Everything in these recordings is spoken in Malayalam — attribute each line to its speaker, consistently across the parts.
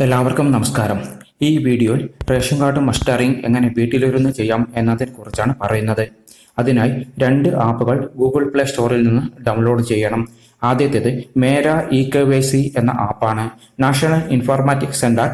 Speaker 1: എല്ലാവർക്കും നമസ്കാരം. ഈ വീഡിയോയിൽ റേഷൻ കാർഡ് മസ്റ്ററിംഗ് എങ്ങനെ വീട്ടിലിരുന്ന് ചെയ്യാം എന്നതിനെക്കുറിച്ചാണ് പറയുന്നത്. അതിനായി രണ്ട് ആപ്പുകൾ ഗൂഗിൾ പ്ലേ സ്റ്റോറിൽ നിന്ന് ഡൗൺലോഡ് ചെയ്യണം. ആദ്യത്തേത് Mera E K Y C എന്ന ആപ്പാണ്. National informatics centre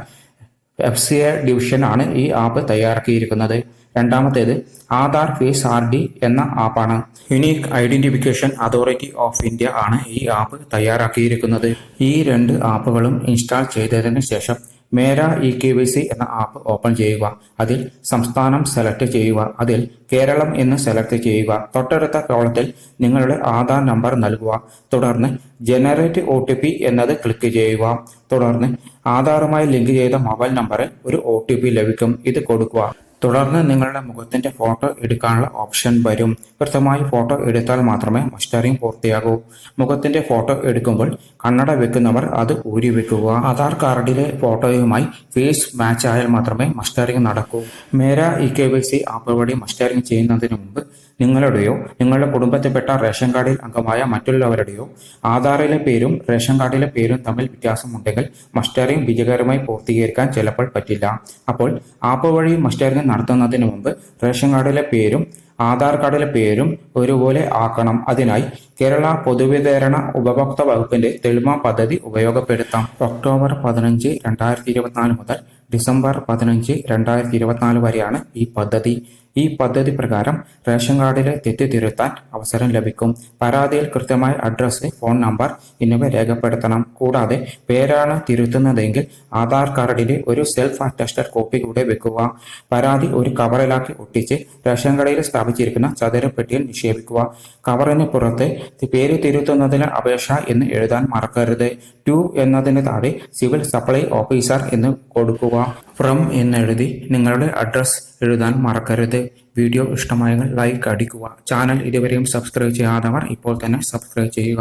Speaker 1: F C A ഡിവിഷനാണ് ഈ ആപ്പ് തയ്യാറാക്കിയിരിക്കുന്നത്. രണ്ടാമത്തേത് ആധാർ ഫേസ് ആർ ഡി എന്ന ആപ്പാണ്. Unique identification authority of India ആണ് ഈ ആപ്പ് തയ്യാറാക്കിയിരിക്കുന്നത്. ഈ രണ്ട് ആപ്പുകളും ഇൻസ്റ്റാൾ ചെയ്തതിന് ശേഷം Mera e K Y C എന്ന ആപ്പ് ഓപ്പൺ ചെയ്യുക അതിൽ സംസ്ഥാനം സെലക്ട് ചെയ്യുക അതിൽ കേരളം എന്ന് സെലക്ട് ചെയ്യുക തൊട്ടടുത്ത കോളത്തിൽ നിങ്ങളുടെ ആധാർ നമ്പർ നൽകുക തുടർന്ന് ജനറേറ്റ് ഒ ടി പി എന്നത് ക്ലിക്ക് ചെയ്യുക തുടർന്ന് ആധാറുമായി ലിങ്ക് ചെയ്ത മൊബൈൽ നമ്പറിൽ ഒരു ഒ ടി പി ലഭിക്കും ഇത് കൊടുക്കുക. തുടർന്ന് നിങ്ങളുടെ മുഖത്തിന്റെ ഫോട്ടോ എടുക്കാനുള്ള ഓപ്ഷൻ വരും. കൃത്യമായി ഫോട്ടോ എടുത്താൽ മാത്രമേ മസ്റ്ററിംഗ് പൂർത്തിയാകൂ. മുഖത്തിന്റെ ഫോട്ടോ എടുക്കുമ്പോൾ കണ്ണട വെക്കുന്നവർ അത് ഊരി വെക്കുക ആധാർ കാർഡിലെ ഫോട്ടോയുമായി ഫേസ് മാച്ച് ആയാൽ മാത്രമേ മസ്റ്ററിംഗ് നടക്കൂ. Mera e K Y C app വഴി മസ്റ്ററിംഗ് ചെയ്യുന്നതിന് മുമ്പ് നിങ്ങളുടെയോ നിങ്ങളുടെ കുടുംബത്തിൽപ്പെട്ട റേഷൻ കാർഡിൽ അംഗമായ മറ്റുള്ളവരുടെയോ ആധാറിലെ പേരും റേഷൻ കാർഡിലെ പേരും തമ്മിൽ വ്യത്യാസമുണ്ടെങ്കിൽ മസ്റ്ററിംഗ് വിജയകരമായി പൂർത്തീകരിക്കാൻ ചിലപ്പോൾ പറ്റില്ല. അപ്പോൾ ആപ്പ് വഴി മസ്റ്ററിംഗ് നടത്തുന്നതിന് മുമ്പ് റേഷൻ കാർഡിലെ പേരും ആധാർ കാർഡിലെ പേരും ഒരുപോലെ ആക്കണം. അതിനായി കേരള പൊതുവിതരണ ഉപഭോക്തൃ വകുപ്പിന്റെ തെളിമ പദ്ധതി ഉപയോഗപ്പെടുത്താം. ഒക്ടോബർ പതിനഞ്ച് രണ്ടായിരത്തി ഇരുപത്തിനാല് മുതൽ ഡിസംബർ പതിനഞ്ച് രണ്ടായിരത്തി ഇരുപത്തിനാല് വരെയാണ് ഈ പദ്ധതി. ഈ പദ്ധതി പ്രകാരം റേഷൻ കാർഡിലെ തെറ്റ് തിരുത്താൻ അവസരം ലഭിക്കും. പരാതിയിൽ കൃത്യമായ അഡ്രസ്സ് ഫോൺ നമ്പർ എന്നിവ രേഖപ്പെടുത്തണം. കൂടാതെ പേരാണ് തിരുത്തുന്നതെങ്കിൽ ആധാർ കാർഡിലെ ഒരു സെൽഫ് അറ്റസ്റ്റഡ് കോപ്പി കൂടെ വെക്കുക. പരാതി ഒരു കവറിലാക്കി ഒട്ടിച്ച് റേഷൻ കടയിൽ സ്ഥാപിച്ചിരിക്കുന്ന ചതുരപ്പെട്ടിയിൽ നിക്ഷേപിക്കുക. കവറിന് പുറത്ത് പേര് തിരുത്തുന്നതിന് അപേക്ഷ എന്ന് എഴുതാൻ മറക്കരുത്. ടു എന്നതിന് താഴെ സിവിൽ സപ്ലൈ ഓഫീസർ എന്ന് കൊടുക്കുക. ഫ്രം എന്നെഴുതി നിങ്ങളുടെ അഡ്രസ് എഴുതാൻ മറക്കരുത്. വീഡിയോ ഇഷ്ടമായെങ്കിൽ ലൈക്ക് അടിക്കുക. ചാനൽ ഇതുവരെയും സബ്സ്ക്രൈബ് ചെയ്യാത്തവർ ഇപ്പോൾ തന്നെ സബ്സ്ക്രൈബ് ചെയ്യുക.